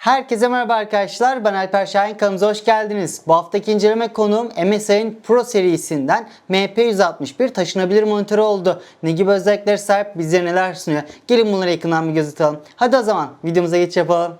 Herkese merhaba arkadaşlar. Ben Alper Şahin. Kanalımıza hoş geldiniz. Bu haftaki inceleme konuğum MSI'nin Pro serisinden MP161 taşınabilir monitörü oldu. Ne gibi özellikleri sahip bize neler sunuyor? Gelin bunları yakından bir göz atalım. Hadi o zaman videomuza geç yapalım.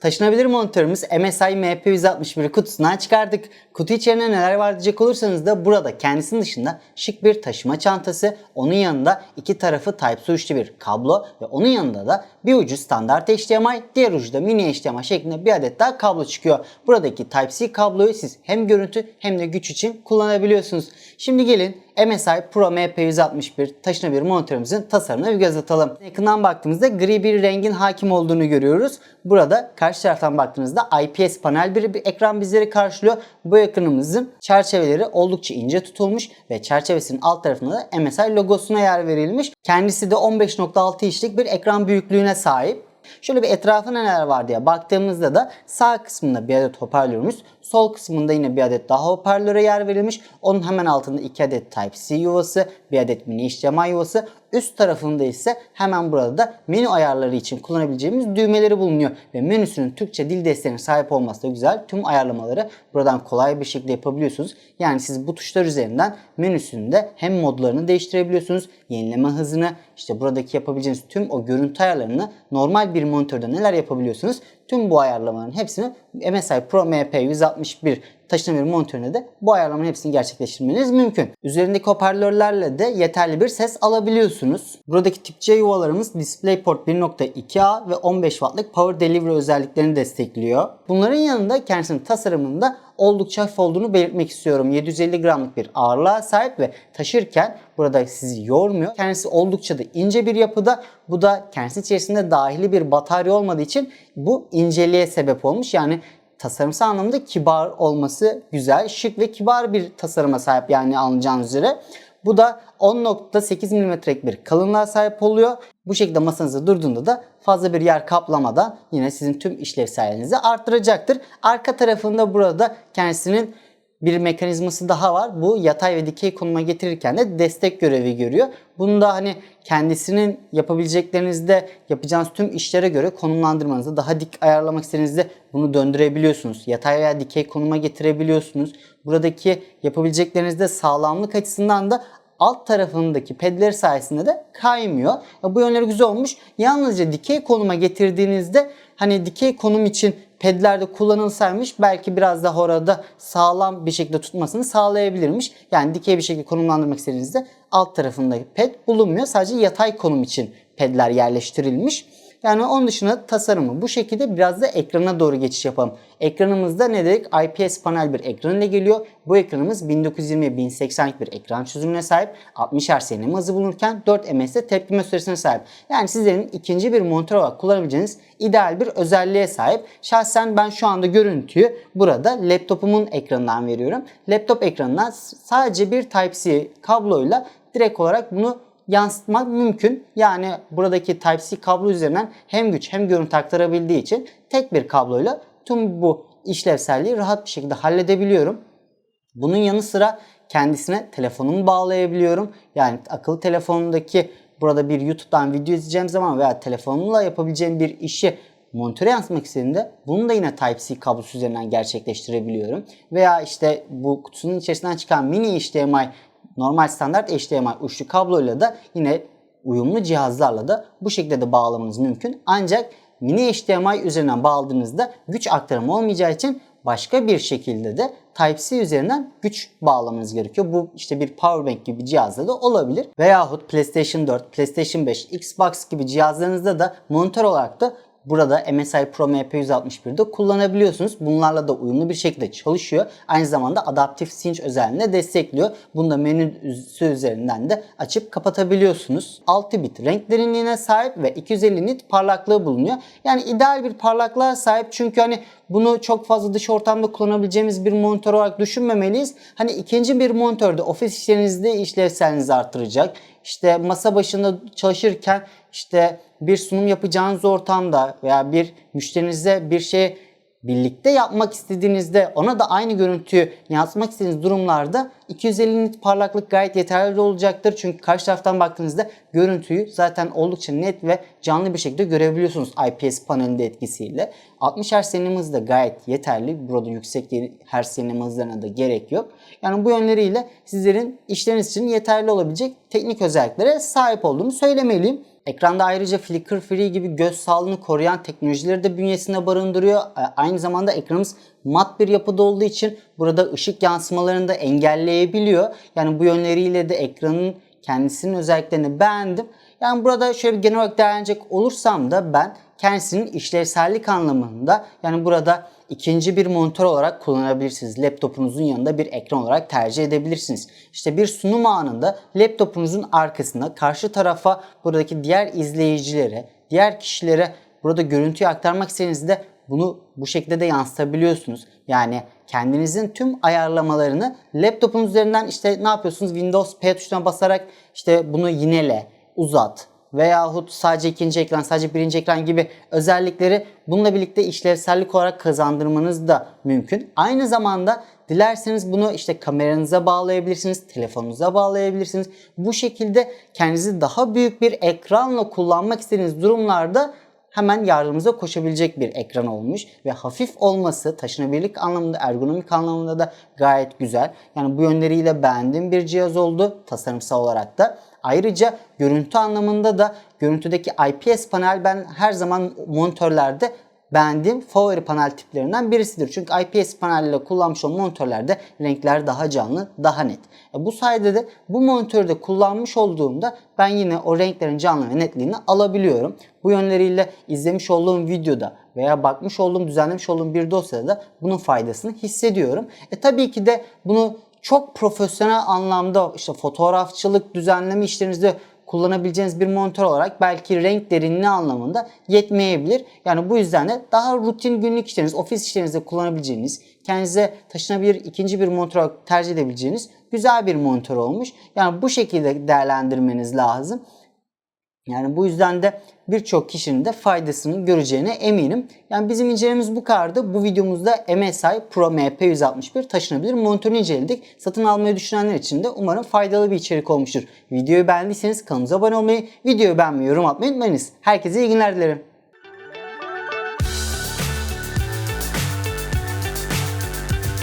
Taşınabilir monitörümüz MSI MP161 kutusundan çıkardık. Kutu içerisinde neler var diyecek olursanız da burada kendisinin dışında şık bir taşıma çantası, onun yanında iki tarafı Type-C uçlu bir kablo ve onun yanında da bir ucu standart HDMI, diğer ucu da mini HDMI şeklinde bir adet daha kablo çıkıyor. Buradaki Type-C kabloyu siz hem görüntü hem de güç için kullanabiliyorsunuz. Şimdi gelin MSI Pro MP161 taşınabilir monitörümüzün tasarımına bir göz atalım. Yakından baktığımızda gri bir rengin hakim olduğunu görüyoruz. Burada karşı taraftan baktığınızda IPS panel bir, bir ekran bizleri karşılıyor. Bu ekranımızın çerçeveleri oldukça ince tutulmuş ve çerçevesinin alt tarafında da MSI logosuna yer verilmiş. Kendisi de 15.6 inçlik bir ekran büyüklüğüne sahip. Şöyle bir etrafında neler var diye baktığımızda da sağ kısmında bir adet hoparlörümüz, sol kısmında yine bir adet daha hoparlöre yer verilmiş. Onun hemen altında iki adet Type-C yuvası, bir adet mini HDMI yuvası. Üst tarafında ise hemen burada da menü ayarları için kullanabileceğimiz düğmeleri bulunuyor. Ve menüsünün Türkçe dil desteğine sahip olması da güzel. Tüm ayarlamaları buradan kolay bir şekilde yapabiliyorsunuz. Yani siz bu tuşlar üzerinden menüsünde hem modlarını değiştirebiliyorsunuz, yenileme hızını, işte buradaki yapabileceğiniz tüm o görüntü ayarlarını normal bir monitörde neler yapabiliyorsunuz? Tüm bu ayarlamaların hepsini MSI Pro MP161 taşınabilir monitörüne de bu ayarlamaların hepsini gerçekleştirmeniz mümkün. Üzerindeki hoparlörlerle de yeterli bir ses alabiliyorsunuz. Buradaki tip C yuvalarımız DisplayPort 1.2A ve 15 wattlık Power Delivery özelliklerini destekliyor. Bunların yanında kendisinin tasarımında oldukça hafif olduğunu belirtmek istiyorum. 750 gramlık bir ağırlığa sahip ve taşırken burada sizi yormuyor. Kendisi oldukça da ince bir yapıda. Bu da kendisi içerisinde dahili bir batarya olmadığı için bu inceliğe sebep olmuş. Yani tasarımsal anlamda kibar olması güzel, şık ve kibar bir tasarıma sahip yani anlayacağınız üzere. Bu da 10.8 mm'lik bir kalınlığa sahip oluyor. Bu şekilde masanızda durduğunda da fazla bir yer kaplamadan yine sizin tüm işlevselliğinizi arttıracaktır. Arka tarafında burada kendisinin bir mekanizması daha var. Bu yatay ve dikey konuma getirirken de destek görevi görüyor. Bunu da hani kendisinin yapabileceklerinizde yapacağınız tüm işlere göre konumlandırmanızı daha dik ayarlamak istediğinizde bunu döndürebiliyorsunuz. Yatay veya dikey konuma getirebiliyorsunuz. Buradaki yapabileceklerinizde sağlamlık açısından da alt tarafındaki pedler sayesinde de kaymıyor. Bu yönleri güzel olmuş. Yalnızca dikey konuma getirdiğinizde hani dikey konum için pedlerde kullanılsaymış belki biraz daha orada sağlam bir şekilde tutmasını sağlayabilirmiş. Yani dikey bir şekilde konumlandırmak istediğinizde alt tarafında ped bulunmuyor. Sadece yatay konum için pedler yerleştirilmiş. Yani onun dışında tasarımı bu şekilde biraz da ekrana doğru geçiş yapalım. Ekranımızda ne dedik? IPS panel bir ekran ile geliyor. Bu ekranımız 1920-1080'lik bir ekran çözünürlüğüne sahip. 60 Hz yenileme hızı bulunurken 4 MS'de tepkime süresine sahip. Yani sizlerin ikinci bir monitör olarak kullanabileceğiniz ideal bir özelliğe sahip. Şahsen ben şu anda görüntüyü burada laptopumun ekranından veriyorum. Laptop ekranından sadece bir Type-C kabloyla direkt olarak bunu yansıtmak mümkün. Yani buradaki Type-C kablo üzerinden hem güç hem görüntü aktarabildiği için tek bir kabloyla tüm bu işlevselliği rahat bir şekilde halledebiliyorum. Bunun yanı sıra kendisine telefonumu bağlayabiliyorum. Yani akıllı telefonumdaki burada bir YouTube'dan video izleyeceğim zaman veya telefonumla yapabileceğim bir işi monitöre yansıtmak istediğimde bunu da yine Type-C kablosu üzerinden gerçekleştirebiliyorum. Veya işte bu kutusunun içerisinden çıkan mini HDMI normal standart HDMI uçlu kabloyla da yine uyumlu cihazlarla da bu şekilde de bağlamanız mümkün. Ancak mini HDMI üzerinden bağladığınızda güç aktarımı olmayacağı için başka bir şekilde de Type-C üzerinden güç bağlamanız gerekiyor. Bu işte bir powerbank gibi cihazda da olabilir. Veyahut PlayStation 4, PlayStation 5, Xbox gibi cihazlarınızda da monitör olarak da burada MSI Pro MP161'de kullanabiliyorsunuz. Bunlarla da uyumlu bir şekilde çalışıyor. Aynı zamanda adaptif cinch özelliğini de destekliyor. Bunu da menüsü üzerinden de açıp kapatabiliyorsunuz. 6 bit renk derinliğine sahip ve 250 nit parlaklığı bulunuyor. Yani ideal bir parlaklığa sahip çünkü hani bunu çok fazla dış ortamda kullanabileceğimiz bir monitör olarak düşünmemeliyiz. Hani ikinci bir monitörde ofis işlerinizde işlevselinizi artıracak. İşte masa başında çalışırken işte bir sunum yapacağınız ortamda veya bir müşterinize bir şey birlikte yapmak istediğinizde ona da aynı görüntüyü yansıtmak istediğiniz durumlarda 250 nit parlaklık gayet yeterli olacaktır. Çünkü karşı taraftan baktığınızda görüntüyü zaten oldukça net ve canlı bir şekilde görebiliyorsunuz IPS panelinde etkisiyle. 60 Hz sinema hızı da gayet yeterli. Burada yüksek Hz sinema hızlarına da gerek yok. Yani bu yönleriyle sizlerin işleriniz için yeterli olabilecek teknik özelliklere sahip olduğunu söylemeliyim. Ekranda ayrıca flicker free gibi göz sağlığını koruyan teknolojileri de bünyesinde barındırıyor. E, Aynı zamanda ekranımız mat bir yapıda olduğu için burada ışık yansımalarını da engelleyebiliyor. Yani bu yönleriyle de ekranın kendisinin özelliklerini beğendim. Yani burada şöyle bir genel olarak değerlenecek olursam da ben kendisinin işlevsellik anlamında yani burada ikinci bir monitör olarak kullanabilirsiniz. Laptopunuzun yanında bir ekran olarak tercih edebilirsiniz. İşte bir sunum anında laptopunuzun arkasında karşı tarafa buradaki diğer izleyicilere, diğer kişilere burada görüntüyü aktarmak istediğinizde bunu bu şekilde de yansıtabiliyorsunuz. Yani kendinizin tüm ayarlamalarını laptopunuz üzerinden işte ne yapıyorsunuz? Windows P tuşuna basarak işte bunu yinele, uzat veyahut sadece ikinci ekran, sadece birinci ekran gibi özellikleri bununla birlikte işlevsellik olarak kazandırmanız da mümkün. Aynı zamanda dilerseniz bunu işte kameranıza bağlayabilirsiniz, telefonunuza bağlayabilirsiniz. Bu şekilde kendinizi daha büyük bir ekranla kullanmak istediğiniz durumlarda hemen yardımımıza koşabilecek bir ekran olmuş ve hafif olması taşınabilirlik anlamında, ergonomik anlamında da gayet güzel. Yani bu yönleriyle beğendiğim bir cihaz oldu tasarımsal olarak da. Ayrıca görüntü anlamında da görüntüdeki IPS panel ben her zaman monitörlerde beğendiğim favori panel tiplerinden birisidir. Çünkü IPS panelle kullanmış olan monitörlerde renkler daha canlı, daha net. E bu sayede de bu monitörde kullanmış olduğumda ben yine o renklerin canlı ve netliğini alabiliyorum. Bu yönleriyle izlemiş olduğum videoda veya bakmış olduğum, düzenlemiş olduğum bir dosyada da bunun faydasını hissediyorum. E tabii ki de bunu çok profesyonel anlamda işte fotoğrafçılık, düzenleme işlerinizde kullanabileceğiniz bir monitör olarak belki renk derinliği anlamında yetmeyebilir. Yani bu yüzden de daha rutin günlük işleriniz, ofis işlerinizde kullanabileceğiniz, kendinize taşınabilir ikinci bir monitör tercih edebileceğiniz güzel bir monitör olmuş. Yani bu şekilde değerlendirmeniz lazım. Yani bu yüzden de birçok kişinin de faydasını göreceğine eminim. Yani bizim incelememiz bu kadardı. Bu videomuzda MSI Pro MP161 taşınabilir monitörünü inceledik. Satın almayı düşünenler için de umarım faydalı bir içerik olmuştur. Videoyu beğendiyseniz kanalımıza abone olmayı, videoyu beğenmeyi, yorum atmayı unutmayınız. Herkese iyi günler dilerim.